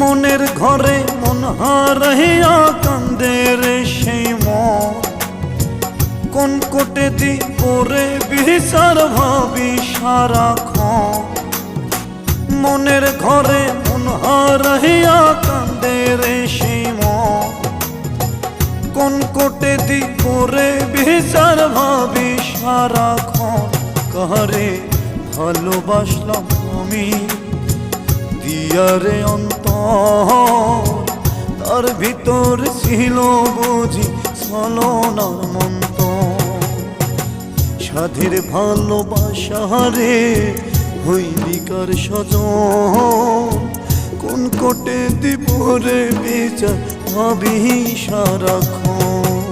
মনের ঘরে মন হারাইয়া কান্দে রে সেই মন। কোন কোটে দি পরে বিচার ভাবি সারাক্ষণ। মনের ঘরে মন হারাইয়া কান্দে রে সেই মন। কোন কোটে দি পরে বিচার ভাবি সারাক্ষণ। কারে ভালোবাসলাম আমি? দিয়ারে অন্তর, তার ভিতর ছিল বুঝি ছলনার মন্ত সাধের ভালোবাসারে হইলিকার সজন। কোন কোটে দিবরে বিচার ভাবি সারাক্ষণ।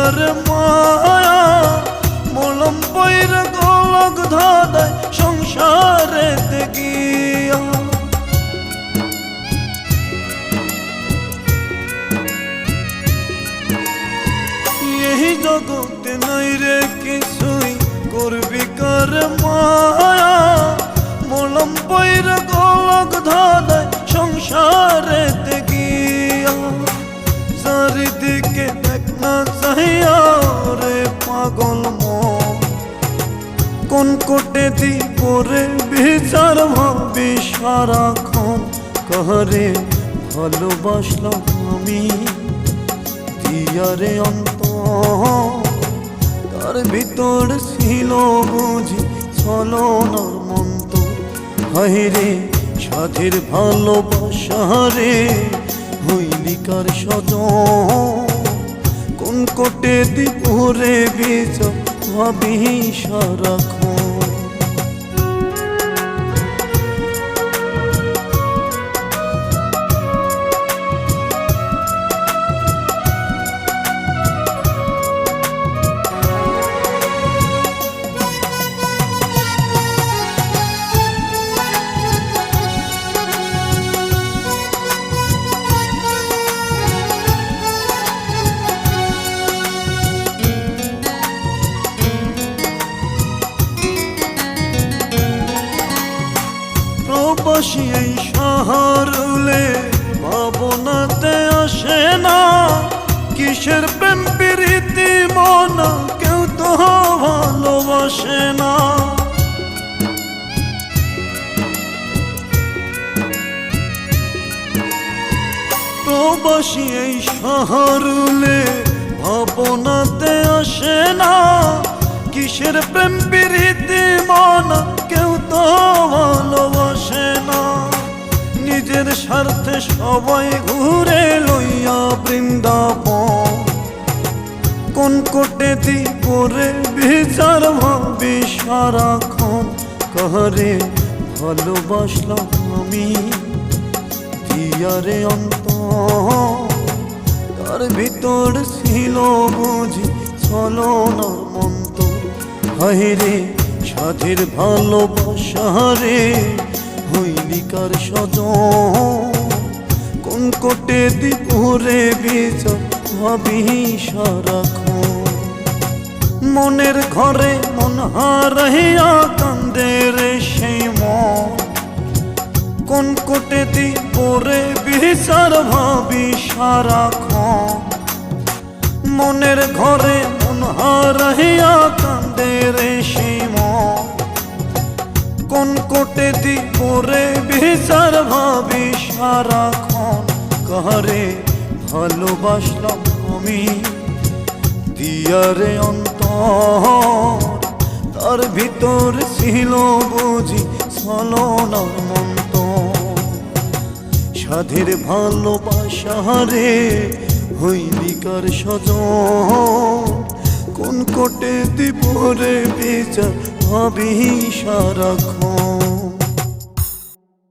কার মায়া, মলম পৈর গলক ধাদায় সংসারে গিয়া। এই জগতে নাই রে কিছুই, করবি কার মায়া, মলম পৈর গলক ধাদায় সংসারে গিয়া। চারিদিকে দেখ না রে পাগল কোন কোটে দি পরে বিচার ভাবি সারাক্ষণ? কহরে ভালোবাসলাম আমি? দিয়ারে অন্ত তার ভিতর ছিল বুঝি ছলনার মন্তর। হাইরে সাধের ভালোবাসারে হইলিকার সজ কোন কোটে দিপুরে বীজ ভাবি প্রবাসী এই শহরুলে, ভাবনাতে আসে না। কিসের প্রেম, প্রীতি, মন, কেউ তো ভালোবাসে না। প্রবাসী এই শহরুলে, ভাবনাতে আসে না। কিসের প্রেম, প্রীতি, মন স্বার্থে সবাই ঘুরে লইয়া বৃন্দাবন। কোন কোটে দি পরে বিচার ভাবি সারাক্ষণ, কহরে ভালোবাসলাম আমি? দিয়ারে অন্ত তার ভিতর ছিল বুঝি ছলনার মন্তর? হাইরে সাধের হইলিকার সজ কোটে দিপুরে বিচার ভাবি সারাক্ষণ। মনের ঘরে মন হারাইয়া কান্দে রে সেই কোন কোটে দি পরে বিচার ভাবি সারাক্ষণ। মনের ঘরে মন হারাইয়া কান্দে রে সেই মন। কোন কোটে দি পরে বিচার ভাবি সারাক্ষণ। কারে ভালোবাসলাম আমি? দিয়ারে অন্তর, তার ভিতর ছিল বুঝি ছলনার মন্ত সাধের ভালোবাসারে হইলিকার সজন। কোন কোটে দিবরে বিচার হবি সারাক্ষণ